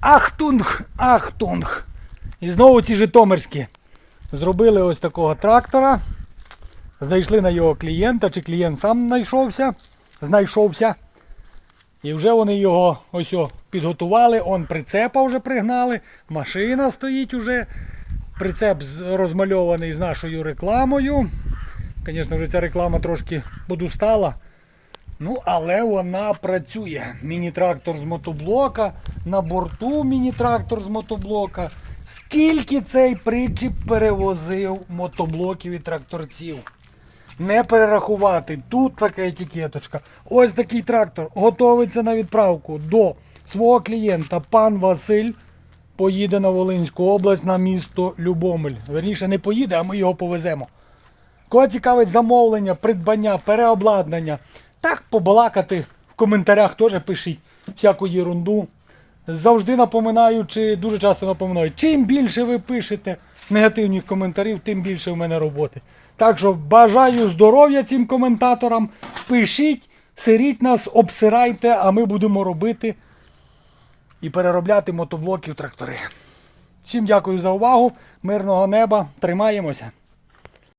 Ахтунг, ахтунг. І знову ці житомирські. Зробили ось такого трактора. Знайшли на його клієнта, чи клієнт сам знайшовся, знайшовся. І вже вони його ось о, підготували, он прицепа вже пригнали, машина стоїть уже. Прицеп розмальований з нашою рекламою. Звісно, вже ця реклама трошки подустала. Ну, але вона працює. Міні-трактор з мотоблока, на борту міні-трактор з мотоблока. Скільки цей причіп перевозив мотоблоків і тракторців? Не перерахувати. Тут така етикеточка. Ось такий трактор готовиться на відправку до свого клієнта. Пан Василь поїде на Волинську область на місто Любомель. Верніше не поїде, а ми його повеземо. Кого цікавить замовлення, придбання, переобладнання, так побалакати в коментарях теж пишіть всяку єрунду. Завжди напоминаю, чи дуже часто напоминаю, чим більше ви пишете негативних коментарів, тим більше в мене роботи. Так що бажаю здоров'я цим коментаторам. Пишіть, сиріть нас, обсирайте, а ми будемо робити і переробляти мотоблоки в трактори. Всім дякую за увагу. Мирного неба. Тримаємося.